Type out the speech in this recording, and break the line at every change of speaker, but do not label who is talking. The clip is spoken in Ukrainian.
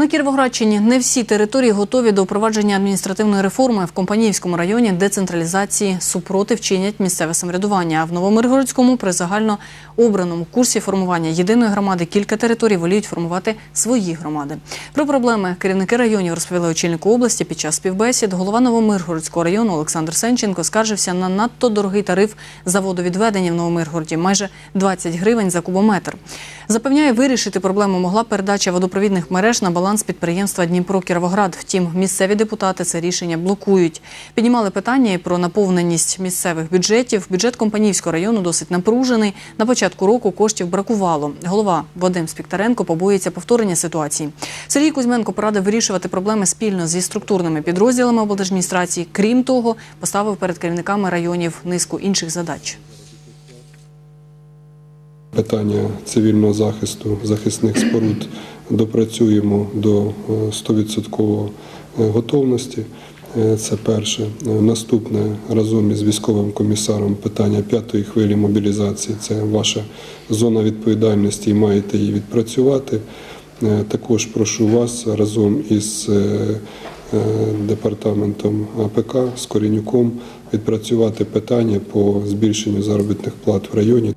На Кіровоградщині не всі території готові до впровадження адміністративної реформи в Компаніївському районі децентралізації супротив чинять місцеве самоврядування. А в Новомиргородському при загально обраному курсі формування єдиної громади кілька територій воліють формувати свої громади. Про проблеми керівники районів розповіли очільнику області під час співбесід. Голова Новомиргородського району Олександр Сенченко скаржився на надто дорогий тариф за водовідведення в Новомиргороді майже 20 гривень за кубометр. Запевняє, вирішити проблему могла передача водопровідних мереж на баланс підприємства Дніпро Кіровоград. Втім, місцеві депутати це рішення блокують. Піднімали питання і про наповненість місцевих бюджетів. Бюджет Компанійського району досить напружений. На початку року коштів бракувало. Голова Вадим Спіктаренко побоїться повторення ситуації. Сергій Кузьменко порадив вирішувати проблеми спільно зі структурними підрозділами облдержадміністрації. Крім того, поставив перед керівниками районів низку інших задач.
Питання цивільного захисту захисних споруд допрацюємо до е, 100% готовності. Е, Це перше. Е, Наступне разом із військовим комісаром питання п'ятої хвилі мобілізації. Це ваша зона відповідальності і маєте її відпрацювати. Е, Також прошу вас разом із е, е, департаментом АПК з Корінюком відпрацювати питання по збільшенню заробітних плат в районі.